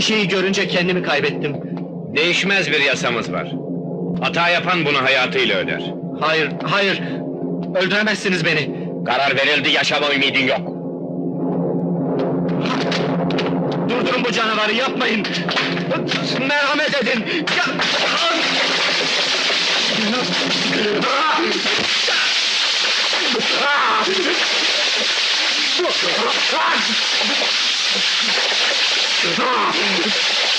şişeyi görünce kendimi kaybettim. Değişmez bir yasamız var. Hata yapan bunu hayatıyla öder. Hayır, hayır. Öldüremezsiniz beni. Karar verildi, yaşama ümidin yok. Durdurun bu canavarı, yapmayın. Merhamet edin. Ya- 小心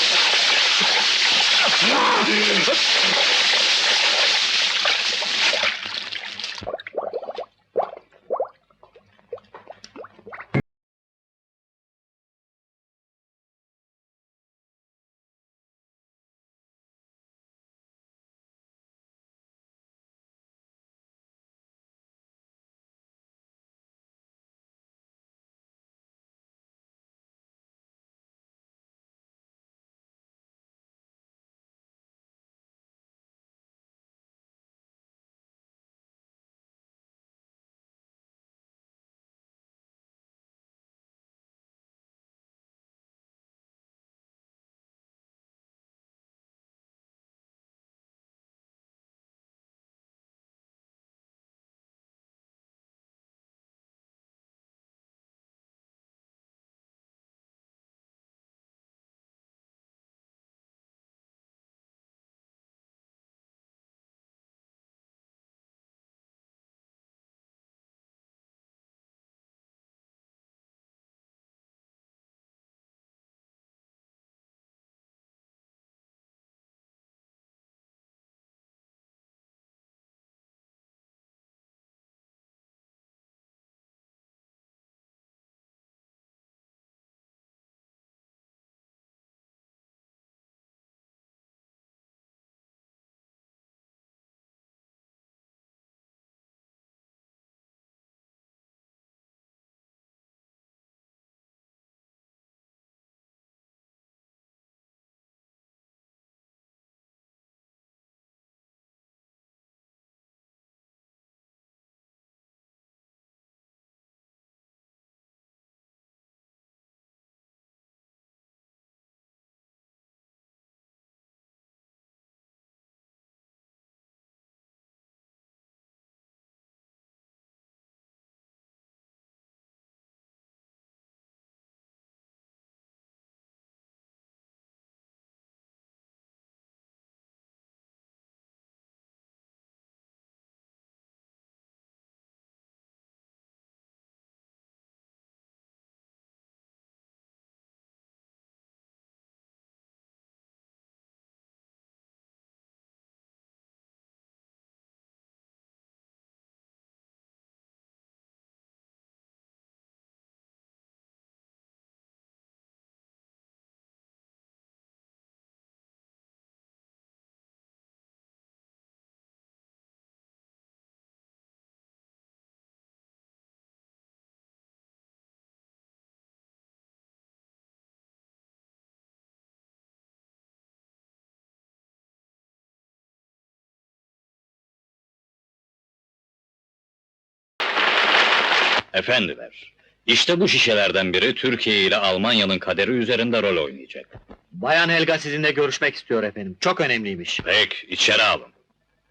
Efendiler, işte bu şişelerden biri Türkiye ile Almanya'nın kaderi üzerinde rol oynayacak. Bayan Helga sizinle görüşmek istiyor efendim. Çok önemliymiş. Pek, içeri alın.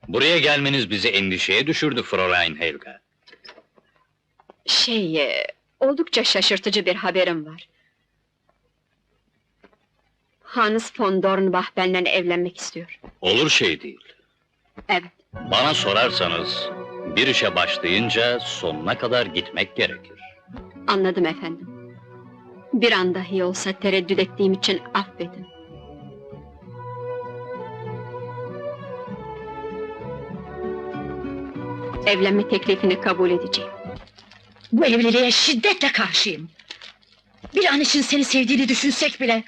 Buraya gelmeniz bizi endişeye düşürdü Fräulein Helga. Şey, e, oldukça şaşırtıcı bir haberim var. Hans von Dornbach benden evlenmek istiyor. Olur şey değil. Evet, Bana sorarsanız, bir işe başlayınca sonuna kadar gitmek gerekir. anladım efendim. Bir an dahi olsa tereddüt ettiğim için affedin. Evlenme teklifini kabul edeceğim. Bu evliliğe şiddetle karşıyım. Bir an için seni sevdiğini düşünsek bile...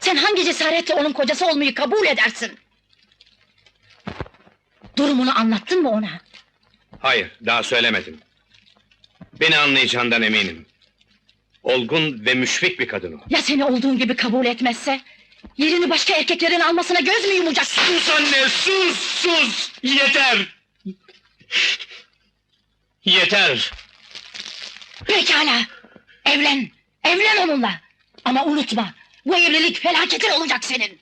...sen hangi cesaretle onun kocası olmayı kabul edersin? Durumunu anlattın mı ona? Hayır, daha söylemedim. Beni anlayacağından eminim. Olgun ve müşfik bir kadın o. Ya seni olduğun gibi kabul etmezse? Yerini başka erkeklerin almasına göz mü yumacaksın? Sus anne, sus, sus! Yeter! Yeter! Pekala! Evlen! Evlen onunla! Ama unutma! Bu evlilik felaketin olacak senin!